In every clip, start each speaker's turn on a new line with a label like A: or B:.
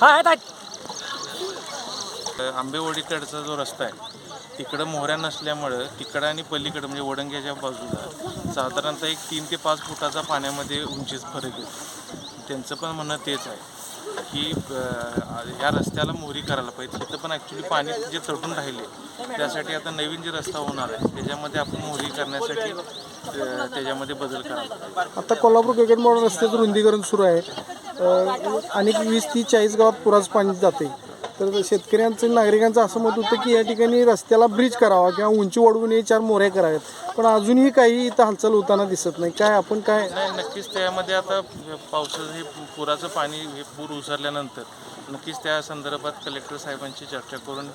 A: हा आहेत आहेत
B: जो रस्ता आहे तिकडं मोहऱ्या नसल्यामुळं तिकडं आणि पलीकडं म्हणजे वडंग्याच्या बाजूला साधारणतः एक तीन ते पाच फुटाचा पाण्यामध्ये उंचीच फरक येतो. त्यांचं पण म्हणणं तेच आहे. की या ह्या रस्त्याला मोहरी करायला पाहिजे. तिथं पण ॲक्च्युली पाणी जे तटून राहिले त्यासाठी आता नवीन जे रस्ता होणार आहे त्याच्यामध्ये आपण मोहरी करण्यासाठी त्याच्यामध्ये बदल करायला
C: आता कोल्हापूर गगनबावडा रस्त्याचं रुंदीकरण सुरू आहे. आणि वीस तीस चाळीस गावात पुराचं पाणी जाते तर शेतकऱ्यांचं नागरिकांचं असं मत होतं की या ठिकाणी रस्त्याला ब्रिज करावा किंवा उंची वाढवून हे चार मोऱ्या कराव्यात पण अजूनही काही इथं हालचाल होताना दिसत नाही. काय आपण काय
B: नाही नक्कीच त्यामध्ये आता पावसाचं हे पुराचं पाणी हे पूर उसरल्यानंतर नक्कीच त्या संदर्भात कलेक्टर साहेबांची चर्चा करून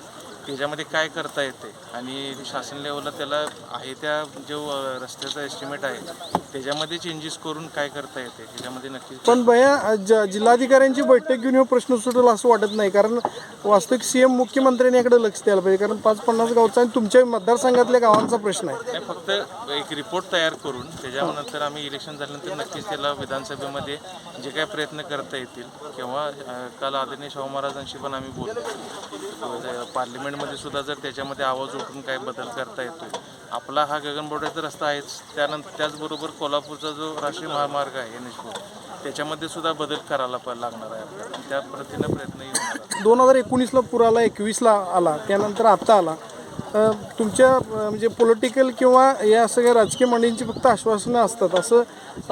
B: त्याच्यामध्ये काय करता येते? आणि शासन लेवलला त्याला आहे त्या जो रस्त्याचा एस्टिमेट आहे त्याच्यामध्ये चेंजेस करून काय करता येते? त्याच्यामध्ये नक्कीच
C: पण बया ज जिल्हाधिकाऱ्यांची बैठक घेऊन हे प्रश्न सुटेल असं वाटत नाही. कारण वास्तविक सीएम मुख्यमंत्र्यांनी याकडे लक्ष द्यायला पाहिजे. कारण पाच पन्नास गावचा आणि तुमच्या मतदारसंघातल्या गावांचा प्रश्न आहे.
B: नाही फक्त एक रिपोर्ट तयार करून त्याच्यानंतर आम्ही इलेक्शन झाल्यानंतर नक्कीच त्याला विधानसभेमध्ये जे काही प्रयत्न करता येतील किंवा अ, काल आदरणीय शाहू महाराजांशी पण आम्ही बोलतो पार्लिमेंटमध्ये सुद्धा जर त्याच्यामध्ये आवाज उठून काही बदल करता येतो आपला हा गगनबावड्याचा रस्ता आहेच. त्यानंतर त्याचबरोबर कोल्हापूरचा जो राष्ट्रीय महामार्ग आहे एन एच त्याच्यामध्ये सुद्धा बदल करायला लागणार आहे आपल्याला. त्या पद्धतीनं प्रयत्न
C: दोन हजार एकोणीसला पुराला आला एकवीसला आला. त्यानंतर आत्ता आला. तुमच्या म्हणजे पॉलिटिकल किंवा या सगळ्या राजकीय मंडळींची फक्त आश्वासनं असतात असं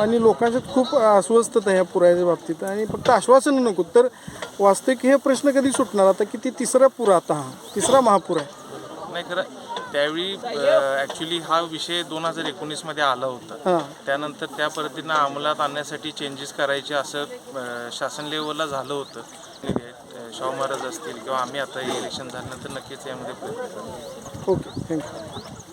C: आणि लोकांच्यात खूप अस्वस्थता ह्या पुराच्या बाबतीत. आणि फक्त आश्वासनं नको तर वास्तविक हे प्रश्न कधी सुटणार? आता किती तिसरा पूर आता हा? तिसरा महापूर आहे.
B: नाही खरं त्यावेळी ॲक्च्युली हा विषय दोन हजार एकोणीसमध्ये आला होता. त्यानंतर त्या पद्धतीनं अंमलात आणण्यासाठी चेंजेस करायचे असं शासन लेवलला झालं होतं. शाहू महाराज असतील किंवा आम्ही आता इलेक्शन झाल्यानंतर नक्कीच यामध्ये
C: ओके थँक्यू